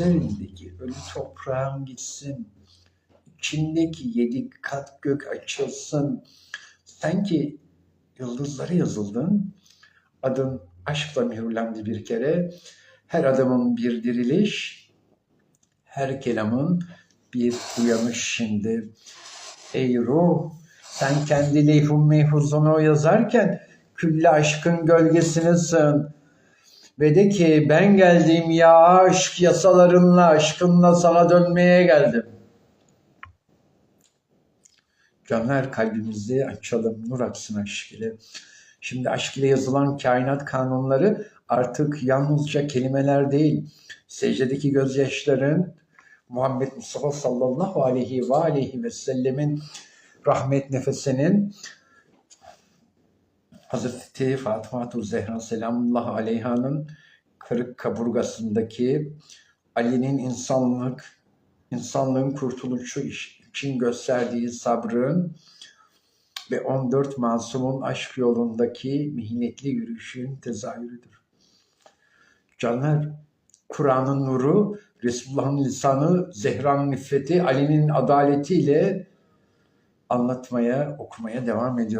Üzerindeki ölü toprağın gitsin. İçindeki yedi kat gök açılsın. Sen ki yıldızlara yazıldın. Adın aşkla mühürlendi bir kere. Her adamın bir diriliş, her kelamın bir uyanış şimdi. Ey ruh, sen kendi leyhun meyhuzunu yazarken külle aşkın gölgesine. Ve de ki ben geldim ya aşk yasalarınla aşkınla sana dönmeye geldim. Canlar kalbimizi açalım, nur aksın aşk ile. Şimdi aşk ile yazılan kainat kanunları artık yalnızca kelimeler değil, secdedeki gözyaşların Muhammed Mustafa sallallahu aleyhi ve aleyhi ve sellemin rahmet nefesinin Hazreti Fatıma Zehra selamullahi aleyhanın kırık kaburgasındaki Ali'nin insanlık, insanlığın kurtuluşu için gösterdiği sabrın ve 14 masumun aşk yolundaki mihnetli yürüyüşün tezahürüdür. Canlar, Kur'an'ın nuru, Resulullah'ın lisanı, Zehra'nın iffeti, Ali'nin adaletiyle anlatmaya, okumaya devam ediyor.